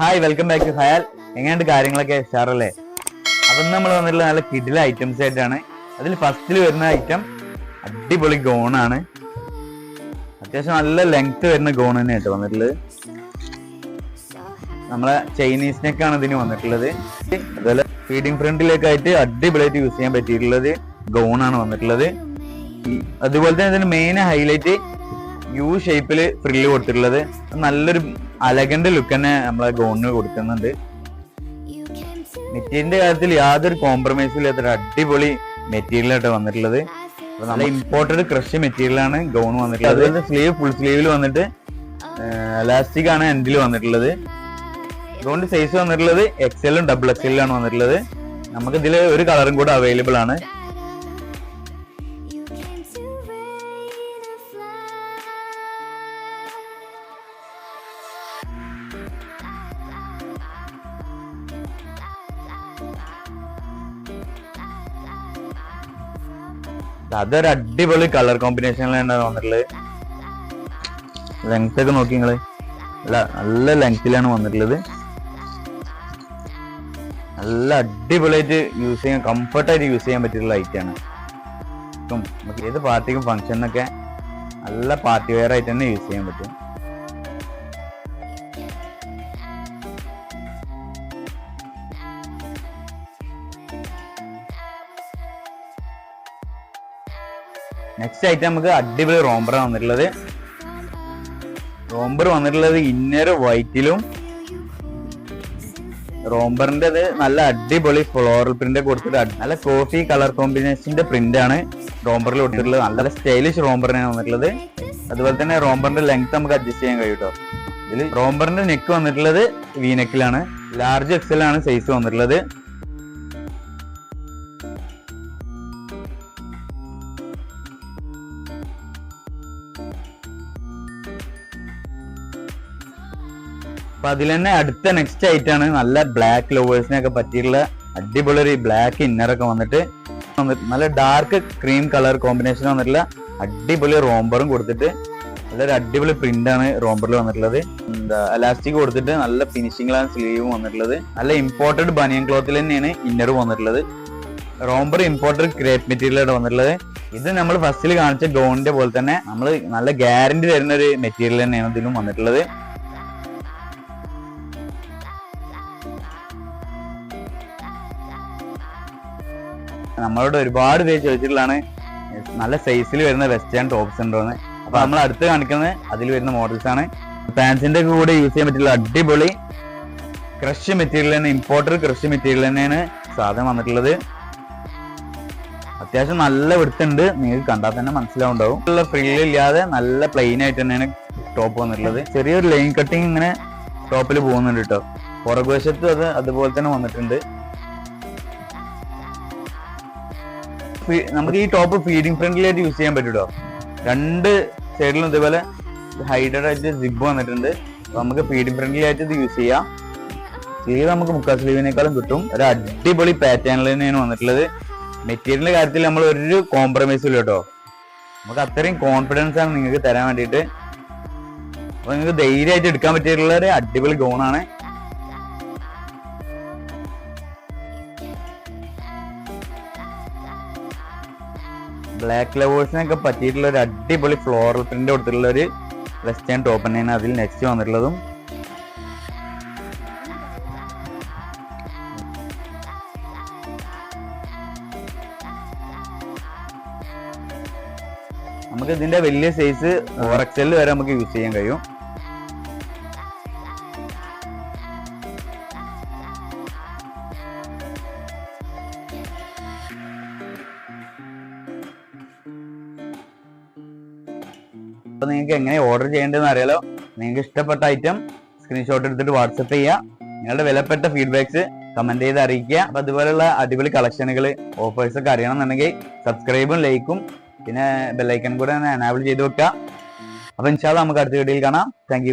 Hi welcome back to ഹയാൽ എങ്ങനെയുണ്ട് കാര്യങ്ങളൊക്കെ ഉഷാറല്ലേ? അപ്പം നമ്മൾ വന്നിട്ടുള്ള നല്ല കിഡില ഐറ്റംസ് ആയിട്ടാണ്. അതിൽ ഫസ്റ്റിൽ വരുന്ന ഐറ്റം അടിപൊളി ഗോണാണ് അത്യാവശ്യം നല്ല ലെങ്ത് വരുന്ന ഗോൺ തന്നെ കേട്ടോ വന്നിട്ടുള്ളത്. നമ്മളെ ചൈനീസ് നെക്കാണ് ഇതിന് വന്നിട്ടുള്ളത്. അതുപോലെ ഫീഡിങ് ഫ്രണ്ടിലേക്കായിട്ട് അടിപൊളിയായിട്ട് യൂസ് ചെയ്യാൻ പറ്റിയിട്ടുള്ളത് ഗോണാണ് വന്നിട്ടുള്ളത്. അതുപോലെ തന്നെ ഇതിന് മെയിൻ ഹൈലൈറ്റ് യു ഷേപ്പിൽ ഫ്രില്ല് കൊടുത്തിട്ടുള്ളത്. നല്ലൊരു അലഗന്റ് ലുക്ക് തന്നെ നമ്മളെ ഗൗണിന് കൊടുക്കുന്നുണ്ട്. മെറ്റീരിയലിന്റെ കാര്യത്തിൽ യാതൊരു കോംപ്രമൈസും ഇല്ലാത്ത അടിപൊളി മെറ്റീരിയൽ ആയിട്ട് വന്നിട്ടുള്ളത്. നല്ല ഇമ്പോർട്ടഡ് ക്രഷ് മെറ്റീരിയൽ ആണ് ഗൗൺ വന്നിട്ടുള്ളത്. അതുപോലെ സ്ലീവ് ഫുൾ സ്ലീവിൽ വന്നിട്ട് എലാസ്റ്റിക് ആണ് എൻഡിൽ വന്നിട്ടുള്ളത്. ഗൗണിന്റെ സൈസ് വന്നിട്ടുള്ളത് എക്സലും ഡബിൾ ആണ് വന്നിട്ടുള്ളത്. നമുക്ക് ഇതിൽ ഒരു കളറും കൂടെ അവൈലബിൾ ആണ്. അതൊരു അടിപൊളി കളർ കോമ്പിനേഷനിലാണ് വന്നിട്ടുള്ളത് ലെങ്ത് ഒക്കെ നോക്കി നിങ്ങൾ. നല്ല ലെങ്തിലാണ് വന്നിട്ടുള്ളത്. നല്ല അടിപൊളിയായിട്ട് യൂസ് ചെയ്യാൻ കംഫർട്ടായിട്ട് യൂസ് ചെയ്യാൻ പറ്റിയിട്ടുള്ള ഐറ്റാണ് ഇപ്പം നമുക്ക് ഏത് പാർട്ടിക്കും ഫംഗ്ഷനൊക്കെ നല്ല പാർട്ടി വെയർ ആയിട്ട് തന്നെ യൂസ് ചെയ്യാൻ പറ്റും. നെക്സ്റ്റ് ആയിട്ട് നമുക്ക് അടിപൊളി റോംബർ വന്നിട്ടുള്ളത്. റോംബർ വന്നിട്ടുള്ളത് ഇന്നർ വൈറ്റിലും റോംബറിന്റെ അത് നല്ല അടിപൊളി ഫ്ലോറൽ പ്രിന്റ് കൊടുത്തിട്ട് നല്ല കോഫി കളർ കോമ്പിനേഷന്റെ പ്രിന്റ് ആണ് റോംബറിൽ കൊടുത്തിട്ടുള്ളത്. നല്ല സ്റ്റൈലിഷ് റോംബറിനാണ് വന്നിട്ടുള്ളത്. അതുപോലെ തന്നെ റോംബറിന്റെ ലെങ്ത് നമുക്ക് അഡ്ജസ്റ്റ് ചെയ്യാൻ കഴിയും കേട്ടോ ഇതിൽ റോംബറിന്റെ നെക്ക് വന്നിട്ടുള്ളത് വി നെക്കിലാണ് ലാർജ് എക്സൽ ആണ് സൈസ് വന്നിട്ടുള്ളത്. അപ്പൊ അതിൽ തന്നെ അടുത്ത നെക്സ്റ്റ് ആയിട്ടാണ് നല്ല ബ്ലാക്ക് ലവേഴ്സിനൊക്കെ പറ്റിയിട്ടുള്ള അടിപൊളി ഒരു ബ്ലാക്ക് ഇന്നറൊക്കെ വന്നിട്ട് നല്ല ഡാർക്ക് ക്രീം കളർ കോമ്പിനേഷൻ വന്നിട്ടുള്ള അടിപൊളി റോംബറും കൊടുത്തിട്ട് നല്ലൊരു അടിപൊളി പ്രിന്റ് ആണ് റോംബറിൽ വന്നിട്ടുള്ളത്. എന്താ അലാസ്റ്റിക് കൊടുത്തിട്ട് നല്ല ഫിനിഷിംഗിലാണ് സ്ലീവും വന്നിട്ടുള്ളത്. നല്ല ഇമ്പോർട്ടഡ് ബനിയൻ ക്ലോത്തിൽ തന്നെയാണ് ഇന്നർ വന്നിട്ടുള്ളത്. റോംബർ ഇമ്പോർട്ടഡ് ക്രേപ്പ് മെറ്റീരിയലാണ് വന്നിട്ടുള്ളത്. ഇത് നമ്മൾ ഫസ്റ്റിൽ കാണിച്ച ഗോണിന്റെ പോലെ തന്നെ നമ്മൾ നല്ല ഗ്യാരണ്ടി തരുന്ന ഒരു മെറ്റീരിയൽ തന്നെയാണ് ഇതിലും വന്നിട്ടുള്ളത്. നമ്മളോട് ഒരുപാട് പേര് ചോദിച്ചിട്ടുള്ളതാണ് നല്ല സൈസിൽ വരുന്ന വെസ്റ്റേൺ ടോപ്സ് ഉണ്ടോന്ന്. അപ്പൊ നമ്മൾ അടുത്ത് കാണിക്കുന്നത് അതിൽ വരുന്ന മോഡൽസ് ആണ്. പാൻസിന്റെ കൂടെ യൂസ് ചെയ്യാൻ പറ്റില്ല അടിപൊളി ക്രഷ് മെറ്റീരിയൽ തന്നെ ഇമ്പോർട്ടഡ് ക്രഷ് മെറ്റീരിയൽ തന്നെയാണ് സാധനം വന്നിട്ടുള്ളത്. അത്യാവശ്യം നല്ല വെടുത്തുണ്ട് നിങ്ങൾക്ക് കണ്ടാൽ തന്നെ മനസ്സിലാവുണ്ടാവും. ഉള്ള ഫ്രില്ല് ഇല്ലാതെ നല്ല പ്ലെയിൻ ആയിട്ട് തന്നെയാണ് ടോപ്പ് വന്നിട്ടുള്ളത്. ചെറിയൊരു ലൈൻ കട്ടിങ് ഇങ്ങനെ ടോപ്പിൽ പോകുന്നുണ്ട് കേട്ടോ. പുറകുവശത്തും അത് അതുപോലെ തന്നെ വന്നിട്ടുണ്ട്. നമുക്ക് ഈ ടോപ്പ് ഫീഡിങ് ഫ്രണ്ട്ലി ആയിട്ട് യൂസ് ചെയ്യാൻ പറ്റൂ രണ്ട് സൈഡിലും ഇതേപോലെ ഹൈഡഡ് ആയിട്ട് സിബ് വന്നിട്ടുണ്ട്. നമുക്ക് ഫീഡിംഗ് ഫ്രണ്ട്ലി ആയിട്ട് ഇത് യൂസ് ചെയ്യാം. സ്ലീവ് നമുക്ക് മുക്കാൽ സ്ലീവിനേക്കാളും കിട്ടും. ഒരു അടിപൊളി പാറ്റേണിൽ തന്നെയാണ് വന്നിട്ടുള്ളത്. മെറ്റീരിയലിന്റെ കാര്യത്തിൽ നമ്മൾ ഒരു കോംപ്രമൈസും ഇല്ല കേട്ടോ. നമുക്ക് അത്രയും കോൺഫിഡൻസ് ആണ് നിങ്ങൾക്ക് തരാൻ വേണ്ടിയിട്ട്. അപ്പൊ നിങ്ങൾക്ക് ധൈര്യമായിട്ട് എടുക്കാൻ പറ്റിയിട്ടുള്ള ഒരു അടിപൊളി ഗോണാണ് ബ്ലാക്ക് ലവേഴ്സിനൊക്കെ പറ്റിയിട്ടുള്ള ഒരു അടിപൊളി ഫ്ലോറൽ പ്രിന്റ് കൊടുത്തിട്ടുള്ള ഒരു വെസ്റ്റേൺ ടോപ്പ് തന്നെയാണ് അതിൽ നെക്സ്റ്റ് വന്നിട്ടുള്ളതും. നമുക്ക് ഇതിന്റെ വലിയ സൈസ് ഓറക്സെൽ വരെ നമുക്ക് യൂസ് ചെയ്യാൻ കഴിയും. അപ്പൊ നിങ്ങൾക്ക് എങ്ങനെ ഓർഡർ ചെയ്യേണ്ടതെന്ന് അറിയാലോ. നിങ്ങൾക്ക് ഇഷ്ടപ്പെട്ട ഐറ്റം സ്ക്രീൻഷോട്ട് എടുത്തിട്ട് വാട്സപ്പ് ചെയ്യുക. നിങ്ങളുടെ വിലപ്പെട്ട ഫീഡ്ബാക്സ് കമന്റ് ചെയ്ത് അറിയിക്കുക. അപ്പൊ അതുപോലെയുള്ള അടിപൊളി കളക്ഷനുകൾ ഓഫേഴ്സ് ഒക്കെ അറിയണമെന്നുണ്ടെങ്കിൽ സബ്സ്ക്രൈബും ലൈക്കും പിന്നെ ബെല്ലൈക്കൺ കൂടെ എനാബിൾ ചെയ്ത് വെക്കുക. അപ്പൊ ഇൻഷാല്ല നമുക്ക് അടുത്ത വീഡിയോയിൽ കാണാം. താങ്ക്